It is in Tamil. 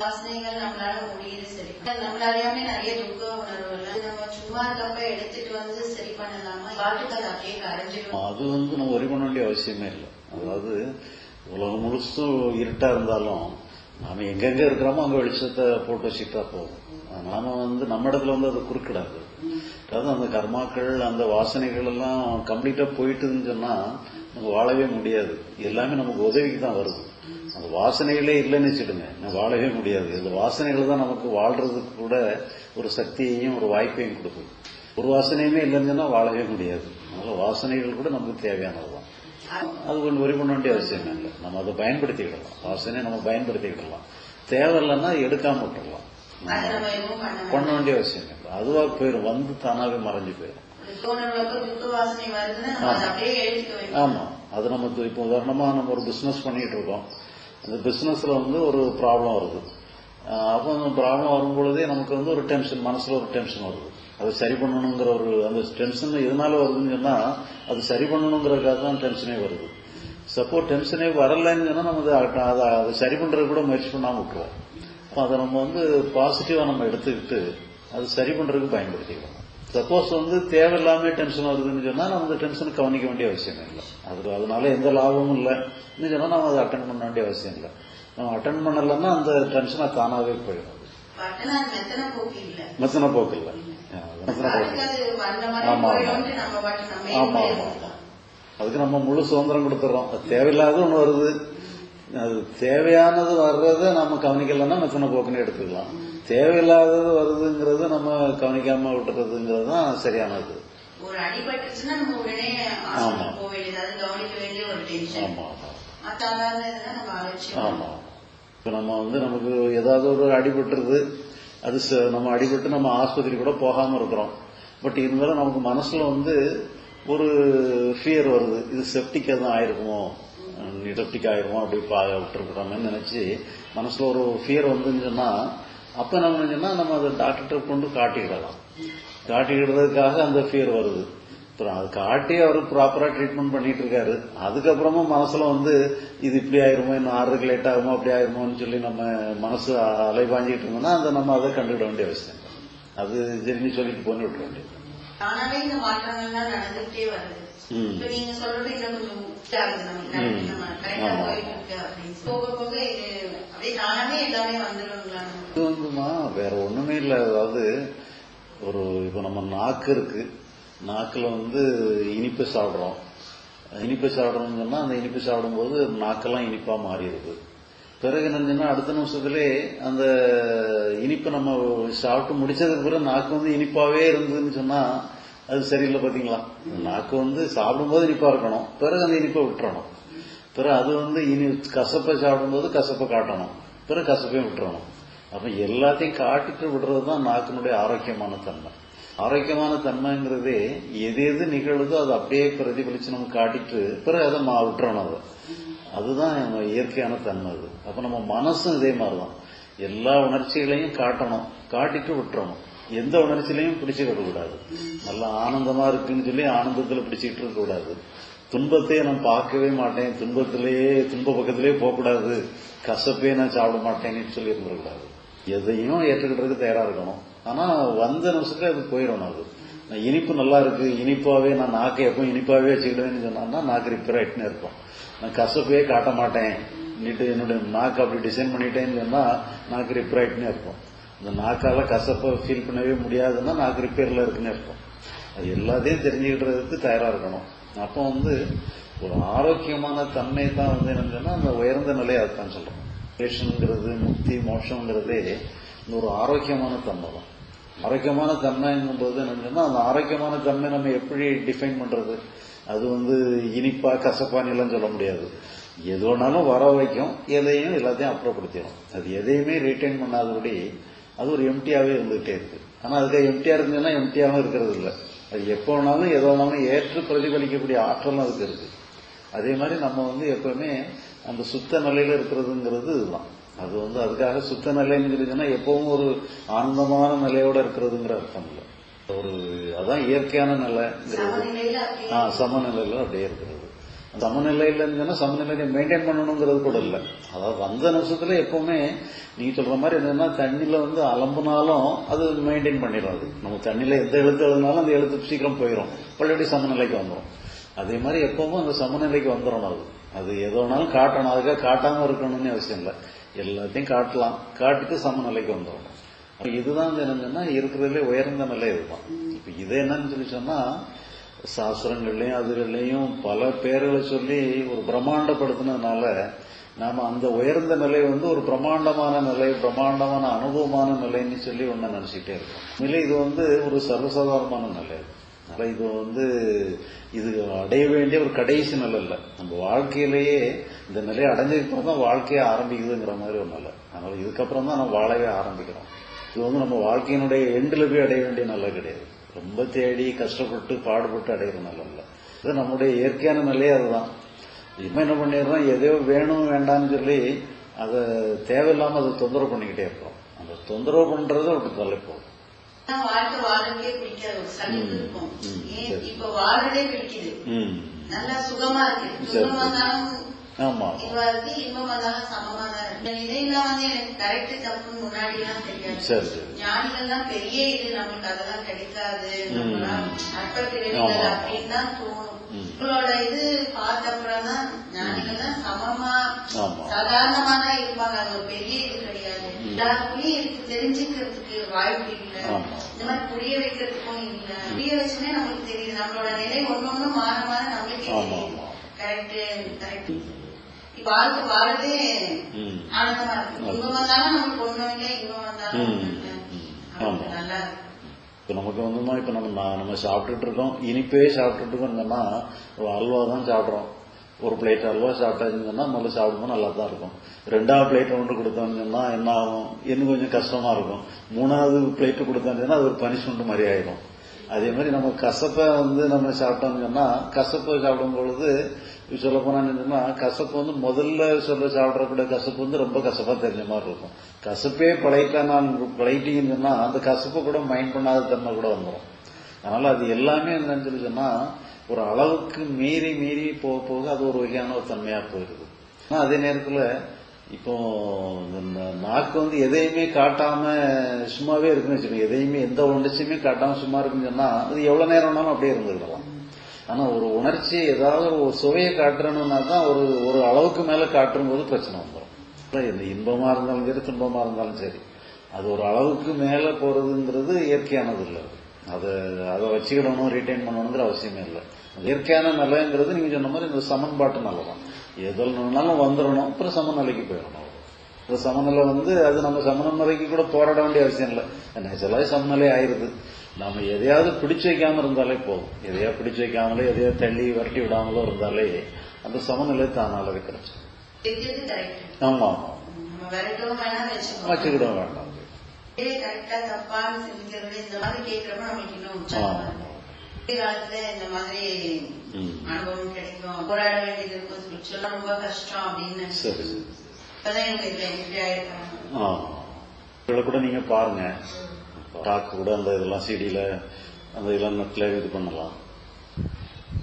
வாசனைகள் நம்மளால முடியுது சரி. நம்மள அறியாம நிறைய துக்க உணர்வுகள் நம்ம சும்மா இருக்கப்ப எடுத்துட்டு வந்து சரி பண்ணலாமா? பாட்டுக்கு அது அப்படியே கரைஞ்சிடும் அது வந்து நம்ம ஒரி பண்ண வேண்டிய அவசியமே இல்லை. அதாவது உலகம் முழுசும் இருட்டா இருந்தாலும் நாம எங்கெங்க இருக்கிறோமோ அங்க வெளிச்சத்தை போட்டு வச்சுக்கிட்டா போதும். நாம வந்து நம்ம இடத்துல வந்து அது குறுக்கிடாது. அதாவது அந்த கர்மாக்கள் அந்த வாசனைகள் எல்லாம் கம்ப்ளீட்டா போயிட்டுன்னு சொன்னா நம்ம வாழவே முடியாது. எல்லாமே நமக்கு உதவிக்கு தான் வருது. அந்த வாசனைகளே இல்லைன்னு வச்சுடுங்க நம்ம வாழவே முடியாது. இந்த வாசனைகள் தான் நமக்கு வாழ்றதுக்கு கூட ஒரு சக்தியையும் ஒரு வாய்ப்பையும் கொடுக்குது ஒரு வாசனையுமே இல்லைன்னு சொன்னா வாழவே முடியாது. அதனால வாசனைகள் கூட நமக்கு தேவையானதுதான். அது கொஞ்சம் ஒரி பண்ண வேண்டிய அவசியம் இல்லை. நம்ம அதை பயன்படுத்திக்கிடலாம். வாசனையை நம்ம பயன்படுத்திக்கிடலாம். தேவையில்லைன்னா எடுக்காம எதுவும் பண்ண வேண்டிய அவசியம் இல்லை. அதுவா போயிடும் வந்து தானாவே மறைஞ்சு போயிடும் ஆமா. அது நம்ம இப்போ உதாரணமா நம்ம ஒரு பிசினஸ் பண்ணிட்டு இருக்கோம். அந்த பிஸ்னஸில் வந்து ஒரு ப்ராப்ளம் வருது. அப்போ அந்த ப்ராப்ளம் வரும்பொழுதே நமக்கு வந்து ஒரு டென்ஷன் மனசுல ஒரு டென்ஷன் வருது. அதை சரி பண்ணணுங்கிற ஒரு அந்த டென்ஷன் எதனால வருதுன்னு சொன்னா அது சரி பண்ணணுங்கிறதுக்காக தான் டென்ஷனே வருது. சப்போஸ் டென்ஷனே வரலைன்னு சொன்னா நம்ம அதை அதை அதை சரி பண்றது கூட முயற்சி பண்ணாம விட்டுருவோம். அப்போ அதை நம்ம வந்து பாசிட்டிவா நம்ம எடுத்துக்கிட்டு அது சரி பண்றதுக்கு பயன்படுத்திக்கலாம். சப்போஸ் வந்து தேவையில்லாம டென்ஷன் வருதுன்னு சொன்னா நம்ம அந்த டென்ஷன் கவனிக்க வேண்டிய அவசியம் இல்லை. அது அதனால எந்த லாபமும் இல்லைன்னு சொன்னா நம்ம அதை அட்டன் பண்ண வேண்டிய அவசியம் இல்லை. நம்ம அட்டன் பண்ணலன்னா அந்த டென்ஷனை தானாவே போயிடும். மெத்தனை போக்கு இல்ல. மெத்தனை போக்கு ஆமா, ஆமா. ஆமா ஆமா. அதுக்கு நம்ம முழு சுதந்திரம் கொடுத்துறோம். தேவையில்லாத ஒண்ணு வருது. அது தேவையானது வர்றதை நம்ம கவனிக்கலன்னா மெத்தனை போக்குன்னு எடுத்துக்கலாம். தேவையில்லாதது வருதுங்கிறத நம்ம கவனிக்காம விட்டுறதுங்கிறது தான் சரியானது ஆமா. ஆமா ஆமா. இப்ப நம்ம வந்து நமக்கு ஏதாவது ஒரு அடிபட்டுருது அது நம்ம அடிபட்டு நம்ம ஆஸ்பத்திரி கூட போகாம இருக்கிறோம். பட் இருந்தாலும் நமக்கு மனசுல வந்து ஒரு ஃபியர் வருது இது செப்டிக் எதுவும் ஆயிருக்குமோ? செப்டிக் அப்படி பா விட்டுருக்குறோம்னு நினச்சி மனசில் ஒரு ஃபியர் வந்துருந்துச்சுன்னா அப்போ நம்ம என்னன்னா நம்ம அதை டாக்டர்கிட்ட கொண்டு காட்டிக்கிடலாம். காட்டிக்கிடுறதுக்காக அந்த ஃபியர் வருது. அப்புறம் அது காட்டி அவர் ப்ராப்பராக ட்ரீட்மெண்ட் பண்ணிட்டு இருக்காரு அதுக்கப்புறமா மனசில் வந்து இது இப்படி ஆயிருமோ இன்னும் ஆறுக்கு லேட் ஆகுமோ அப்படி ஆயிருமோன்னு சொல்லி நம்ம மனசு அலைபாஞ்சிட்டு இருந்தோம்னா அதை நம்ம அதை கண்டுவிட வேண்டிய அவசியம். அது சரின்னு சொல்லிட்டு போன்னு விட்டுற வேண்டியது. தானாவே இந்த மாற்றங்கள்லாம் நடந்துகிட்டே வருது. இப்ப நீங்க சொல்றது இன்னும் கொஞ்சம் முக்கியாகுது நமக்கு ம். நம்ம கரெக்டா ஆமா. போயிட்டு இருக்கு அப்படின்னு சொல்லி. போக போக இது அப்படியே தானாவே எல்லாமே வந்துடுங்களா நமக்கு இது வந்துமா வேற ஒண்ணுமே இல்லை. அதாவது ஒரு இப்போ நம்ம நாக்கு இருக்கு. நாக்குல வந்து இனிப்பு சாப்பிடுறோம். இனிப்பு சாப்பிடுறோம்னு சொன்னா அந்த இனிப்பு சாப்பிடும்போது நாக்கெல்லாம் இனிப்பா மாறிடுது. பிறகு என்னன்னா அடுத்த நிமிஷத்திலே அந்த இனிப்பை நம்ம சாப்பிட்டு முடிச்சதுக்கு பிறகு நாக்கு வந்து இனிப்பாவே இருந்ததுன்னு சொன்னா அது சரியில்லை பாத்தீங்களா நாக்கு வந்து சாப்பிடும்போது இனிப்பா இருக்கணும். பிறகு அந்த இனிப்பை விட்டுறணும். பிறகு அது வந்து இனி கசப்பை சாப்பிடும்போது கசப்பை காட்டணும். பிறகு கசப்பையும் விட்டுறணும். அப்ப எல்லாத்தையும் காட்டிட்டு விடுறது தான் நாக்கினுடைய ஆரோக்கியமான தன்மை. ஆரோக்கியமான தன்மைங்கிறதே எது எது நிகழுதோ அதை அப்படியே பிரதிபலிச்சு நம்ம காட்டிட்டு பிறகு அதை மா விட்டுறணும் அதை. அதுதான் நம்ம இயற்கையான தன்மை அது. அப்ப நம்ம மனசும் இதே மாதிரிதான். எல்லா உணர்ச்சிகளையும் காட்டணும். காட்டிட்டு விட்டுறணும். எந்த உணர்ச்சியிலையும் பிடிச்சுக்கிட கூடாது நல்லா ஆனந்தமா இருக்குன்னு சொல்லி ஆனந்தத்துல பிடிச்சிக்கிட்டு இருக்க கூடாது துன்பத்தையே நான் பார்க்கவே மாட்டேன். துன்பத்திலேயே துன்ப பக்கத்திலேயே போகக்கூடாது. கசப்பே நான் சாப்பிட மாட்டேன்னு சொல்லி இருந்துடக்கூடாது. எதையும் ஏற்றுக்கிட்டதுக்கு தயாரா இருக்கணும். ஆனா வந்த நிமிஷத்துல அது போயிடணும் அது. நான் இனிப்பு நல்லா இருக்கு. இனிப்பாவே நான் நாக்கை எப்பவும் இனிப்பாவே வச்சுக்கிடுவேன்னு சொன்னா நாக்கு ரிப்பேர் ஆயிட்டுன்னு இருப்போம் நான் கசப்பே காட்ட மாட்டேன். நீட்டு என்னுடைய நாக்கு அப்படி டிசைன் பண்ணிட்டேன்னு சொன்னா நாக்கு ரிப்பேர் ஆயிட்டுன்னு இருப்போம் இந்த நாக்கால கசப்பை ஃபீல் பண்ணவே முடியாதுன்னா நாக்கு ரிப்பேர்ல இருக்குன்னு இருப்போம் அது எல்லாத்தையும் தெரிஞ்சுக்கிட்டதுக்கு தயாரா இருக்கணும். அப்போ வந்து ஒரு ஆரோக்கியமான தன்மை தான் வந்து என்னன்னா அந்த உயர்ந்த நிலையை அதுதான் சொல்றோம். பேஷனுங்கிறது முக்தி மோஷங்கிறதே இந்த ஒரு ஆரோக்கியமான தன்மை தான். ஆரோக்கியமான தன்மைங்கும் போது என்னன்னா அந்த ஆரோக்கியமான தன்மை நம்ம எப்படி டிஃபைன் பண்றது? அது வந்து இனிப்பா கசப்பானிலாம் எல்லாம் சொல்ல முடியாது. எது வேணாலும் வர வைக்கும் எதையும் எல்லாத்தையும் அப்புறப்படுத்திடும் அது எதையுமே ரீட்டைன் பண்ணாதபடி அது ஒரு எம்டியாவே இருந்துகிட்டே இருக்கு. ஆனா அதுக்கு எம்டியா இருந்ததுன்னா எம்டியாவும் இருக்கிறது இல்லை அது எப்போ வேணாலும் எதோ வேணாலும் ஏற்று பிரதிபலிக்கக்கூடிய ஆற்றலும் அதுக்கு இருக்கு. அதே மாதிரி நம்ம வந்து எப்பவுமே அந்த சுத்த நிலையில இருக்கிறதுங்கிறது இதுதான். அது வந்து அதுக்காக சுத்த நிலைங்கிறதுன்னா எப்பவும் ஒரு ஆனந்தமான நிலையோட இருக்கிறதுங்கிற அர்த்தம் இல்லை. ஒரு அதான் இயற்கையான நிலைங்கிறது. சமநிலையில அப்படியே ஆ, சமநிலையில அப்படியே இருக்கிறது. சமநிலையில் இருந்ததுன்னா சமநிலையை மெயின்டைன் பண்ணணுங்கிறது கூட இல்லை. அதாவது வந்த நிமிஷத்துல எப்பவுமே நீ சொல்ற மாதிரி என்னன்னா தண்ணியில வந்து அலம்புனாலும் அது மெயின்டைன் பண்ணிடும் அது. நம்ம தண்ணியில எந்த எழுத்து எழுதினாலும் அந்த எழுத்து சீக்கிரம் போயிடும் பழையபடி சமநிலைக்கு வந்துடும் அதே மாதிரி எப்பவும் அந்த சமநிலைக்கு வந்துடணும் அது. அது எதோனாலும் காட்டணும். அதுக்காக காட்டாம இருக்கணும்னு அவசியம் இல்லை. எல்லாத்தையும் காட்டலாம். காட்டிட்டு சமநிலைக்கு வந்துடணும். இதுதான் என்னங்கன்னா இருக்கிறதுலே உயர்ந்த நிலை இதுதான். இப்ப இது என்னன்னு சொல்லி சொன்னா சாஸ்திரங்கள்லயும் அதுகள்லயும் பல பேர்களை சொல்லி ஒரு பிரம்மாண்டப்படுத்தினதுனால நாம அந்த உயர்ந்த நிலை வந்து ஒரு பிரம்மாண்டமான நிலை பிரம்மாண்டமான அனுபவமான நிலைன்னு சொல்லி ஒண்ணு நினைச்சிட்டே இருக்கோம். உண்மையிலே இது வந்து ஒரு சர்வசாதாரணமான நிலை. அதனால இது வந்து இது அடைய வேண்டிய ஒரு கடைசி நிலை இல்லை. நம்ம வாழ்க்கையிலேயே இந்த நிலையை அடைஞ்சதுக்கப்புறம் தான் வாழ்க்கையை ஆரம்பிக்குதுங்கிற மாதிரி ஒரு நிலை. அதனால இதுக்கப்புறம் தான் நம்ம வாழவே ஆரம்பிக்கிறோம். இது வந்து நம்ம வாழ்க்கையினுடைய எண்டில் போய் அடைய வேண்டிய நிலை கிடையாது. ரொம்ப தேடி கஷ்டப்பட்டு பாடுபட்டு அடையிற நிலை இல்லை இது நம்முடைய இயற்கையான நிலையே அதுதான். இப்போ என்ன பண்ணிடுறோம்? எதையோ வேணும் வேண்டாம்னு சொல்லி அதை தேவையில்லாம அதை தொந்தரவு பண்ணிக்கிட்டே இருக்கோம் அந்த தொந்தரவு பண்றதை விட்டு தலைப்போம் வாழ்க்கை வாழறதுக்கே பிடிக்காது. இப்ப வாழறதே பிடிக்குது. நல்லா சுகமா இருக்கு. ஆமா இருக்கு இன்பம் வந்தாலும் சமமா தான் இதெல்லாம் வந்து எனக்கு கரெக்ட் தப்புன்னு முன்னாடி எல்லாம் தெரியாது சரி சரி ஞானிகள் தான் பெரிய இது நம்மளுக்கு அதெல்லாம் கிடைக்காது ம். நம்மலாம் அற்ப ஆமா. பிறவிகள் அப்படின்னு தான் தோணும். உங்களோட இது பார்த்த அப்புறம் தான் ஞானிகள் தான் சமமா. சாதாரணமா தான் இருப்பாங்க அது ஒரு பெரிய இது கிடையாது. எல்லாருக்குள்ளயும் தெரிஞ்சுக்கிறதுக்கு வாய்ப்பு இல்லை. இந்த மாதிரி புரிய வைக்கிறதுக்கும் இல்ல புரிய வச்சுமே நம்மளுக்கு தெரியுது நம்மளோட நிலை ஒன்னொன்னு மாற மாற நம்மளுக்கே ஆமா, தெரியுது ஆமா. கரெக்ட் கரெக்ட் வாழறதே ம். ஆனந்தமா இருக்கு. இன்பம் வந்தாலும் நம்மளுக்கு ஒண்ணும் இல்லை இன்பம் வந்தாலும். நல்லா இப்போ நமக்கு வந்துமா இப்போ நம்ம நம்ம சாப்பிட்டுட்டு இருக்கோம். இனிப்பே சாப்பிட்டுட்டு இருக்கோம்னு ஒரு அல்வா தான் சாப்பிட்றோம். ஒரு பிளேட் அல்வா சாப்பிட்டாச்சுன்னு சொன்னா முதல்ல சாப்பிடும்போது நல்லா தான் இருக்கும். ரெண்டாவது பிளேட் ஒன்று கொடுத்தோம்னு என்ன ஆகும்? இன்னும் கொஞ்சம் கஷ்டமா இருக்கும். மூணாவது பிளேட் கொடுத்தோம்னு அது ஒரு பனிஷ்மெண்ட் மாதிரி ஆயிடும் அதே மாதிரி நம்ம கசப்பை வந்து நம்ம சாப்பிட்டோம்னு சொன்னா கசப்பை சாப்பிடும் பொழுது சொல்ல போனா கசப்பு வந்து முதல்ல சொல்ல சாப்பிடக்கூடிய கசப்பு வந்து ரொம்ப கசப்பா தெரிஞ்ச மாதிரி இருக்கும். கசப்பே பழையிட்டான் பழையிட்டீங்கன்னு சொன்னா அந்த கசப்பை கூட மைண்ட் பண்ணாத தன்மை கூட வந்துடும் அதனால அது எல்லாமே என்னன்னு சொல்லி சொன்னா ஒரு அளவுக்கு மீறி மீறி போக போக அது ஒரு வகையான ஒரு தன்மையா போயிருது ஆனா அதே நேரத்துல இப்போ நாக்கு வந்து எதையுமே காட்டாம சும்மாவே இருக்குன்னு வச்சுக்கோங்க. எதையுமே எந்த உணர்ச்சியுமே காட்டாம சும்மா இருக்குன்னு சொன்னா அது எவ்வளவு நேரம் வேணாலும் அப்படியே இருந்துக்கிடலாம் ஆனா ஒரு உணர்ச்சி ஏதாவது ஒரு சுவையை காட்டுறணும்னா தான் ஒரு ஒரு அளவுக்கு மேல காட்டும் போது பிரச்சனை வந்துடும் இந்த இன்பமா இருந்தாலும் சரி துன்பமா இருந்தாலும் சரி. அது ஒரு அளவுக்கு மேல போறதுங்கிறது இயற்கையானது இல்லை. அதை அதை வச்சுக்கிடணும் ரீட்டைன் பண்ணணுங்கிற அவசியமே இல்லை. இயற்கையான நிலைங்கிறது நீங்க சொன்ன மாதிரி இந்த சமன்பாட்டு நிலை தான். வந்துடணும் அப்புறம் சமநிலைக்கு போயிடணும். இந்த சமநிலை வந்து அது நம்ம சமநிலைக்கு கூட போராட வேண்டிய அவசியம் இல்லை. நேச்சுரலாக சமநிலை ஆயிருது. நம்ம எதையாவது பிடிச்சு வைக்காம இருந்தாலே போதும். எதையா பிடிச்சு வைக்காமலே எதையா தள்ளி விரட்டி விடாமலோ இருந்தாலே அந்த சமநிலை தானாலவே கிடைச்சிடும் ஆமா ஆமா. நம்ம விரட்டவும் வேணாம் வச்சுக்கணும் வச்சுக்கிட வேண்டாம். இந்த மாதிரி காலத்துல இந்த. அனுபவம் கிடைக்கும். போராட வேண்டியது இருக்கும். ஸ்பிரிச்சுவலா ரொம்ப கஷ்டம் அப்படின்னு. சரி சரி. இப்பதான் எனக்கு இதுல என்ட்ரி ஆயிருக்காங்க ஆமா. இதுல கூட நீங்க பாருங்க. டாக் கூட அந்த இதெல்லாம் சிடியில அந்த இதெல்லாம் நெட்டில் இது பண்ணலாம்.